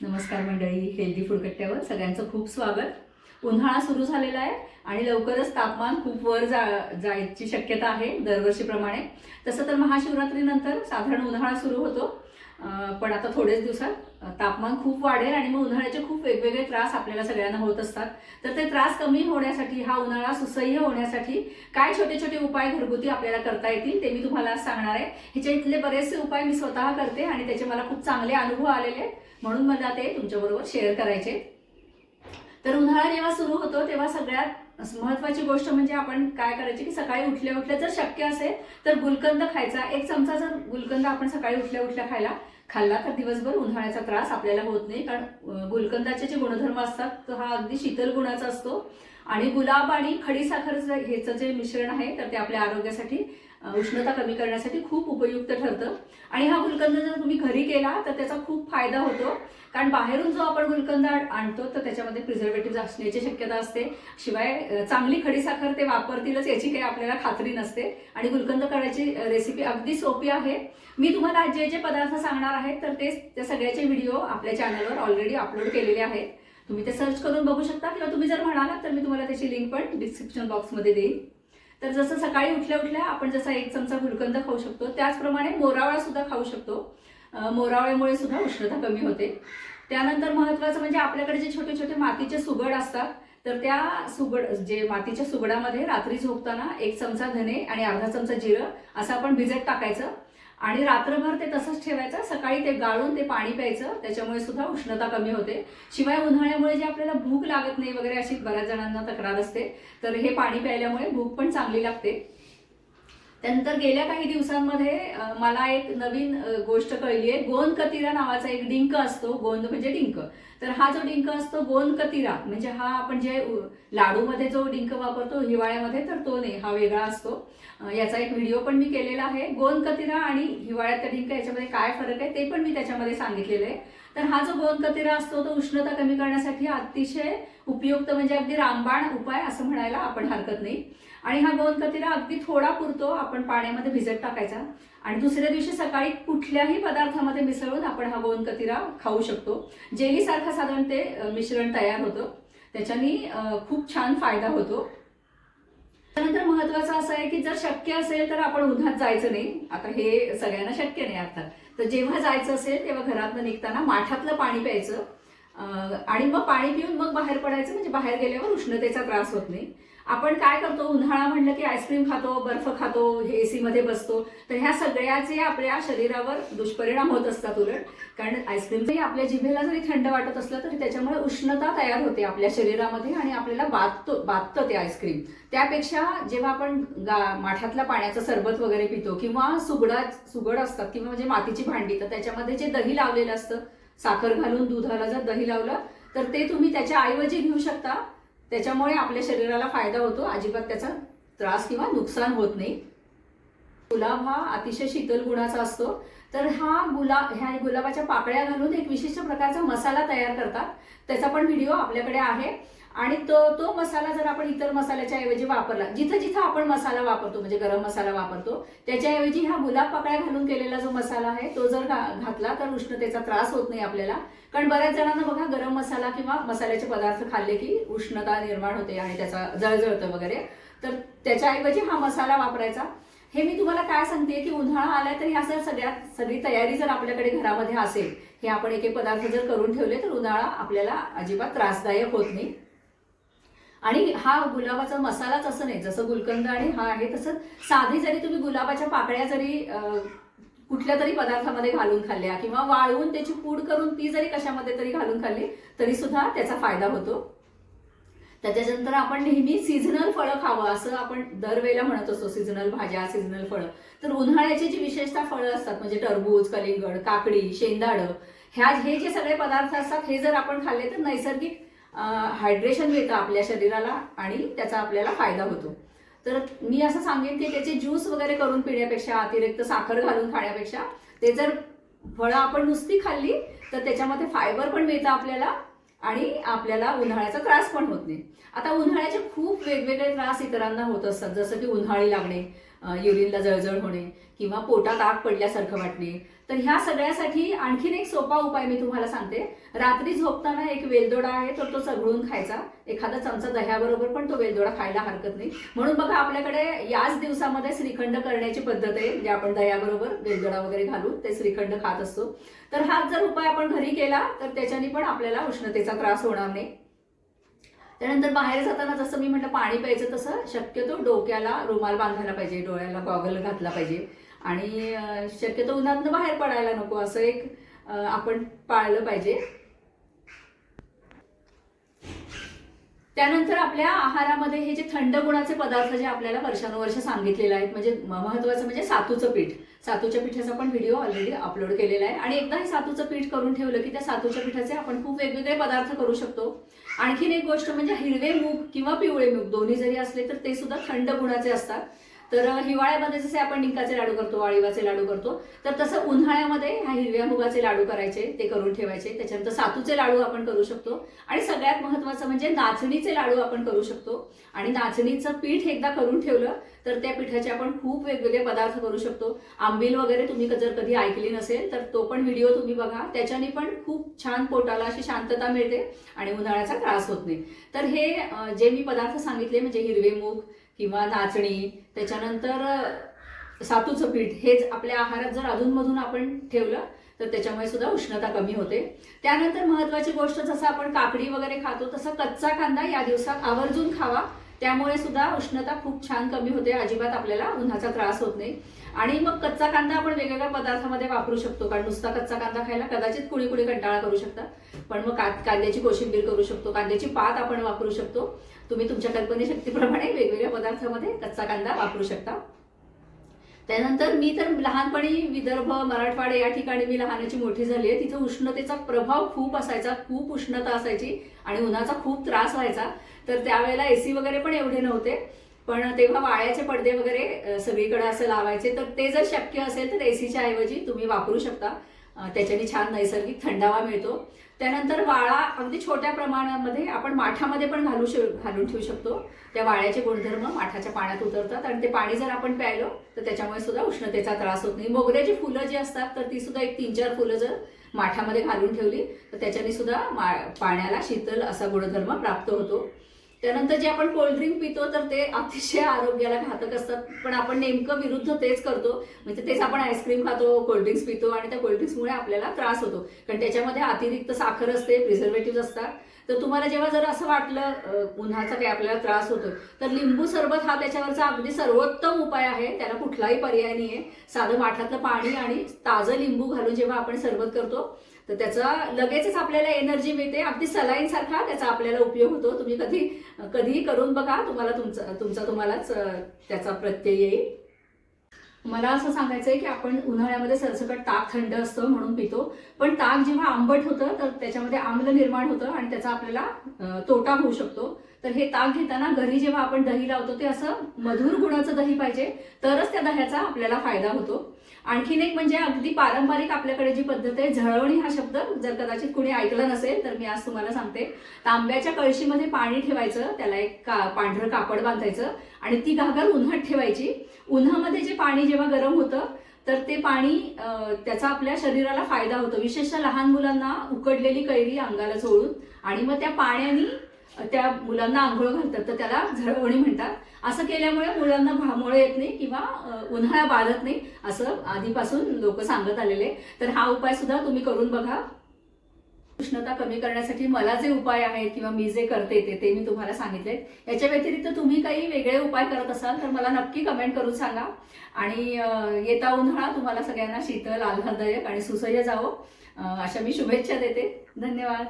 नमस्कार मंडळी healthy food कट्ट्यावर सगळ्यांचं खूप स्वागत. उन्हाळा सुरू झालेला आहे आणि लवकरच तापमान खूप वर जा जायची शक्यता आहे दरवर्षीप्रमाणे. तसं तर महाशिवरात्रीनंतर साधारण उन्हाळा सुरू होतो. पण आता थोडेच दिवसात तापमान खूप वाढेल आणि मग उन्हाळ्याचे खूप वेगवेगळे त्रास आपल्याला सगळ्यांना होत असतात. तर ते त्रास कमी होण्यासाठी हा उन्हाळा सुसह्य होण्यासाठी काय छोटे छोटे उपाय घरगुती आपल्याला करता येतील ते मी तुम्हाला आज सांगणार आहे. ह्याच्यातले बरेचसे उपाय मी स्वतः करते आणि त्याचे मला खूप चांगले अनुभव आलेले आहेत. म्हणून मला ते तुमच्याबरोबर शेअर करायचे तर उन्हाळा जेव्हा सुरू होतो तेव्हा सगळ्यात महत्वाची गोष्ट म्हणजे आपण काय करायची की सकाळी उठल्या उठल्या जर शक्य असेल तर गुलकंद खायचा. एक चमचा जर गुलकंद आपण सकाळी उठल्या उठल्या खायला खाल्ला तर दिवसभर उन्हाळ्याचा त्रास आपल्याला होत नाही कारण गुलकंदाचे जे गुणधर्म असतात तो हा अगदी शीतल गुणाचा असतो. आणि गुलाब आणि खडीसाखर ह्याचं जे मिश्रण आहे तर ते आपल्या आरोग्यासाठी उष्णता कमी करण्यासाठी खूप उपयुक्त ठरतं. आणि हा गुलकंद जर तुम्ही घरी केला तर त्याचा खूप फायदा होतो. कारण बाहेरून जो आपण गुलकंद आणतो तर त्याच्यामध्ये प्रिझर्वेटिव्ह असण्याची शक्यता असते. शिवाय चांगली खडीसाखर ते वापरतीलच याची काही आपल्याला खात्री नसते. आणि गुलकंद करायची रेसिपी अगदी सोपी आहे. मी तुम्हाला जे जे पदार्थ सांगणार आहेत तर ते त्या सगळ्याचे व्हिडिओ आपल्या चॅनलवर ऑलरेडी अपलोड केलेले आहेत. तुम्ही ते सर्च करून बघू शकता. किंवा तुम्ही जर म्हणालात तर मी तुम्हाला त्याची लिंक पण डिस्क्रिप्शन बॉक्समध्ये देईन. तर जसं सकाळी उठल्या उठल्या आपण जसा एक चमचा गुलकंद खाऊ शकतो त्याचप्रमाणे मोरावळा सुद्धा खाऊ शकतो. मोरावळ्यामुळे सुद्धा उष्णता कमी होते. त्यानंतर महत्वाचं म्हणजे आपल्याकडे जे छोटे छोटे मातीचे सुगड असतात तर त्या सुगड जे मातीच्या सुगडामध्ये रात्री झोपताना एक चमचा धने आणि अर्धा चमचा जिरं असं आपण भिजत टाकायचं. आणि रात्रभर ते तसंच ठेवायचं. सकाळी ते गाळून ते पाणी प्यायचं. त्याच्यामुळे सुद्धा उष्णता कमी होते. शिवाय उन्हाळ्यामुळे जे आपल्याला भूक लागत नाही वगैरे अशी बऱ्याच जणांना तक्रार असते. तर हे पाणी प्यायल्यामुळे भूक पण चांगली लागते. त्यानंतर गेल्या काही दिवसांमध्ये मला एक नवीन गोष्ट कळली आहे गोंद कतिरा नावाचा एक डिंक असतो. गोंद म्हणजे डिंक. तर हा जो डिंक असतो गोंद कतिरा म्हणजे हा आपण जे लाडूमध्ये जो डिंक वापरतो हिवाळ्यामध्ये तर तो नाही हा वेगळा असतो. याचा एक व्हिडिओ पण मी केलेला आहे. गोंद कतिरा आणि हिवाळ्यात डिंक याच्यामध्ये काय फरक आहे ते पण मी त्याच्यामध्ये सांगितलेलं आहे. तर हा जो गोंद कतिरा असतो तो उष्णता कमी करण्यासाठी अतिशय उपयुक्त म्हणजे अगदी रामबाण उपाय असं म्हणायला आपण हरकत नाही. आणि हा गोंद कतिरा अगदी थोडा पुरतो आपण पाण्यामध्ये भिजत टाकायचा. आणि दुसऱ्या दिवशी सकाळी कुठल्याही पदार्थामध्ये मिसळून आपण हा गोंद कतिरा खाऊ शकतो. जेलीसारखा साधारण ते मिश्रण तयार होतं. त्याच्यानी खूप छान फायदा होतो. महत्वाचं असं आहे की जर शक्य असेल तर आपण उन्हात जायचं नाही. आता हे सगळ्यांना शक्य नाही अर्थात तर जेव्हा जायचं असेल तेव्हा घरातनं निघताना माठातलं पाणी प्यायचं. आणि मग पाणी पिऊन मग बाहेर पडायचं म्हणजे बाहेर गेल्यावर उष्णतेचा त्रास होत नाही. आपण काय करतो? उन्हाळा म्हणलं की आईस्क्रीम खातो बर्फ खातो हे एसी मध्ये बसतो. तर ह्या सगळ्याचे आपल्या शरीरावर दुष्परिणाम होत असतात उलट. कारण आईस्क्रीम आपल्या जिभेला जरी थंड वाटत असलं तरी त्याच्यामुळे उष्णता तयार होते आपल्या शरीरामध्ये आणि आपल्याला बाधतो बाधतं ते आईस्क्रीम त्यापेक्षा जेव्हा आपण गा माठातल्या पाण्याचं सरबत वगैरे पितो किंवा सुगडा सुगड असतात किंवा म्हणजे मातीची भांडी तर त्याच्यामध्ये जे दही लावलेलं असतं साखर घालून दुधाला जर दही लावलं तर ते तुम्ही त्याच्या ऐवजी घेऊ शकता. त्याच्यामुळे आपल्या शरीराला फायदा होतो. अजिबात त्याचा त्रास किंवा नुकसान होत नाही. गुलाब हा अतिशय शीतल गुणाचा असतो. तर हा गुलाब ह्या गुलाबाच्या पाकळ्या घालून एक विशिष्ट प्रकारचा मसाला तयार करतात. त्याचा पण व्हिडिओ आपल्याकडे आहे. आणि तो तो मसाला जर आपण इतर मसाल्याच्या ऐवजी वापरला जिथं जिथं आपण मसाला वापरतो म्हणजे गरम मसाला वापरतो त्याच्याऐवजी हा गुलाब पाकळ्या घालून केलेला जो मसाला आहे तो जर घातला तर उष्णतेचा त्रास होत नाही आपल्याला. कारण बऱ्याच जणांना बघा गरम मसाला किंवा मसाल्याचे पदार्थ खाल्ले की उष्णता निर्माण होते आणि त्याचा जळजळतं वगैरे. तर त्याच्याऐवजी हा मसाला वापरायचा. हे मी तुम्हाला काय सांगते की उन्हाळा आलाय तर ह्या सर सगळ्यात सगळी तयारी जर आपल्याकडे घरामध्ये असेल हे आपण एक एक पदार्थ जर करून ठेवले तर उन्हाळा आपल्याला अजिबात त्रासदायक होत नाही. आणि हा गुलाबाचा मसालाच असं नाही जसं गुलकंद आणि हा आहे तसं साधी जरी तुम्ही गुलाबाच्या पाकळ्या जरी कुठल्या तरी पदार्थामध्ये घालून खाल्ल्या किंवा वाळवून त्याची पूड करून ती जरी कशामध्ये तरी घालून खाल्ली तरी सुद्धा त्याचा फायदा होतो. त्याच्यानंतर आपण नेहमी सीझनल फळं खावं असं आपण दरवेळेला म्हणत असतो सीझनल भाज्या सीझनल फळं. तर उन्हाळ्याची जी विशेषतः फळं असतात म्हणजे टरबूज कलिंगड काकडी शेंदाडं ह्या हे जे सगळे पदार्थ असतात हे जर आपण खाल्ले तर नैसर्गिक हायड्रेशन मिळतं आपल्या शरीराला आणि त्याचा आपल्याला फायदा होतो. तर मी असं सांगेन की त्याचे ज्यूस वगैरे करून पिण्यापेक्षा अतिरिक्त साखर घालून खाण्यापेक्षा ते जर फळं आपण नुसती खाल्ली तर त्याच्यामध्ये फायबर पण मिळतं आपल्याला आणि आपल्याला उन्हाळ्याचा त्रास पण होत नाही. आता उन्हाळ्याचे खूप वेगवेगळे त्रास इतरांना होत असतात जसं की उन्हाळी लागणे युरिनला जळजळ होणे किंवा पोटात आग पडल्यासारखं वाटणे. तर ह्या सगळ्यासाठी आणखीन एक सोपा उपाय मी तुम्हाला सांगते. रात्री झोपताना एक वेलदोडा आहे तर तो चघळून खायचा. एखादा चमचा दह्याबरोबर पण तो वेलदोडा खायला हरकत नाही. म्हणून बघा आपल्याकडे याच दिवसामध्ये श्रीखंड करण्याची पद्धत आहे जे आपण दह्याबरोबर वेलदोडा वगैरे घालून ते श्रीखंड खात असतो. तर हा जर उपाय आपण घरी केला तर त्याच्याने पण आपल्याला उष्णतेचा त्रास होणार नाही. त्यानंतर बाहेर जाताना जसं मी म्हटलं पाणी प्यायचं तसं शक्यतो डोक्याला रुमाल बांधायला पाहिजे डोळ्याला गॉगल घातला पाहिजे. आणि शक्यतो उन्हातनं बाहेर पडायला नको असं एक आपण पाळलं पाहिजे. त्यानंतर आपल्या आहारामध्ये हे जे थंड गुणाचे पदार्थ जे आपल्याला वर्षानुवर्ष सांगितलेले आहेत म्हणजे महत्वाचं म्हणजे सातूचं पीठ. सातूच्या पिठाचा पण व्हिडिओ ऑलरेडी अपलोड केलेला आहे. आणि एकदा हे सातूचं पीठ करून ठेवलं की त्या सातूच्या पिठाचे आपण खूप वेगवेगळे पदार्थ करू शकतो. आणखीन एक गोष्ट म्हणजे हिरवे मूग किंवा पिवळे मूग दोन्ही जरी असले तर ते सुद्धा थंड गुणाचे असतात. तर हिवाळ्यामध्ये जसे आपण डिंकाचे लाडू करतो वाळीवाचे लाडू करतो तर तसं उन्हाळ्यामध्ये ह्या हिरव्या मुगाचे लाडू करायचे ते करून ठेवायचे. त्याच्यानंतर सातूचे लाडू आपण करू शकतो. आणि सगळ्यात महत्त्वाचं म्हणजे नाचणीचे लाडू आपण करू शकतो. आणि नाचणीचं पीठ एकदा करून ठेवलं तर त्या पिठाचे आपण खूप वेगवेगळे पदार्थ करू शकतो. आंबील वगैरे तुम्ही जर कधी ऐकली नसेल तर तो पण व्हिडिओ तुम्ही बघा. त्याच्याने पण खूप छान पोटाला अशी शांतता मिळते आणि उन्हाळ्याचा त्रास होत नाही. तर हे जे मी पदार्थ सांगितले म्हणजे हिरवे मूग किंवा नाचणी त्याच्यानंतर सातूचं पीठ हेच आपल्या आहारात जर अधूनमधून आपण ठेवलं तर त्याच्यामुळे सुद्धा उष्णता कमी होते. त्यानंतर महत्वाची गोष्ट जसं आपण काकडी वगैरे खातो तसं कच्चा कांदा या दिवसात आवर्जून खावा. त्यामुळे सुद्धा उष्णता खूप छान कमी होते. अजिबात आपल्याला उन्हाचा त्रास होत नाही. आणि मग कच्चा कांदा आपण वेगवेगळ्या पदार्थामध्ये वापरू शकतो कारण नुसता कच्चा कांदा खायला कदाचित कुणी कुणी कंटाळा करू शकतात पण मग का- कांद्याची कोशिंबीर करू शकतो कांद्याची पात आपण वापरू शकतो. तुम्ही तुमच्या कल्पनेशक्तीप्रमाणे वेगवेगळ्या पदार्थामध्ये कच्चा कांदा वापरू शकता. त्यानंतर मी तर लहानपणी विदर्भ मराठवाडा या ठिकाणी मी लहानाची मोठी झाली आहे. तिथं उष्णतेचा प्रभाव खूप असायचा खूप उष्णता असायची आणि उन्हाचा खूप त्रास व्हायचा. तर त्यावेळेला एसी वगैरे पण एवढे नव्हते. पण तेव्हा वाळ्याचे पडदे वगैरे सगळीकडे असं लावायचे. तर ते जर शक्य असेल तर एसीच्या ऐवजी तुम्ही वापरू शकता. त्याच्याने छान नैसर्गिक थंडावा मिळतो. त्यानंतर वाळा अगदी छोट्या प्रमाणामध्ये आपण माठामध्ये पण घालू शक घालून ठेवू शकतो. त्या वाळ्याचे गुणधर्म माठाच्या पाण्यात उतरतात आणि ते पाणी जर आपण प्यायलो तर त्याच्यामुळे सुद्धा उष्णतेचा त्रास होत नाही. मोगऱ्याची फुलं जी असतात तर ती सुद्धा एक तीन चार फुलं जर माठामध्ये घालून ठेवली तर त्याच्याने सुद्धा मा पाण्याला शीतल असा गुणधर्म प्राप्त होतो. त्यानंतर जे आपण कोल्ड्रिंक पितो तर ते अतिशय आरोग्याला घातक असतात. पण आपण नेमकं विरुद्ध तेच करतो. म्हणजे तेच आपण आईस्क्रीम खातो कोल्ड्रिंक्स पितो आणि त्या कोल्ड्रिंक्समुळे आपल्याला त्रास होतो. कारण त्याच्यामध्ये अतिरिक्त साखर असते प्रिझर्वेटिव्ह असतात. तर तुम्हाला जेव्हा जर असं वाटलं उन्हाचा काही आपल्याला त्रास होतो तर लिंबू सरबत हा त्याच्यावरचा अगदी सर्वोत्तम उपाय आहे. त्याला कुठलाही पर्याय नाही आहे साधं माठातलं पाणी आणि ताजं लिंबू घालून जेव्हा आपण सरबत करतो तर त्याचा लगेचच आपल्याला एनर्जी मिळते. अगदी सलाईन सारखा त्याचा आपल्याला उपयोग होतो. तुम्ही कधी कधीही करून बघा. तुम्हाला तुमचा तुमचा तुम्हालाच त्याचा प्रत्यय येईल. मला असं सांगायचं आहे की आपण उन्हाळ्यामध्ये सरसकट ताक थंड असतं म्हणून पितो. पण ताक जेव्हा आंबट होतं तर त्याच्यामध्ये आम्ल निर्माण होतं आणि त्याचा आपल्याला तोटा होऊ शकतो. तर हे ताक घेताना घरी जेव्हा आपण दही लावतो ते असं मधुर गुणाचं दही पाहिजे. तरच त्या दह्याचा आपल्याला फायदा होतो. आणखीन एक म्हणजे अगदी पारंपरिक आपल्याकडे जी पद्धत आहे झळवणी हा शब्द जर कदाचित कुणी ऐकला नसेल तर मी आज तुम्हाला सांगते. तांब्याच्या कळशीमध्ये पाणी ठेवायचं त्याला एक का पांढरं कापड बांधायचं आणि ती घागर उन्हात ठेवायची. उन्हामध्ये जे पाणी जेव्हा गरम होतं तर ते पाणी त्याचा आपल्या शरीराला फायदा होतो. विशेषतः लहान मुलांना उकडलेली कैरी अंगाला चोळून आणि मग त्या पाण्याने त्या मुलांना आंघोळ घालतात तर त्याला झळवणी म्हणतात. असं केल्यामुळे मुलांना भामोळ येत नाही किंवा उन्हाळा बाधत नाही असं आधीपासून लोक सांगत आलेले तर हा उपाय सुद्धा तुम्ही करून बघा. उष्णता कमी करण्यासाठी मला जे उपाय आहेत किंवा मी जे करते ते ते मी तुम्हाला सांगितले याच्या व्यतिरिक्त तुम्ही काही वेगळे उपाय करत असाल तर मला नक्की कमेंट करून सांगा. आणि येता उन्हाळा तुम्हाला सगळ्यांना शीतल आल्हाददायक आणि सुसह्य जावं. अशा मी शुभेच्छा देते. धन्यवाद.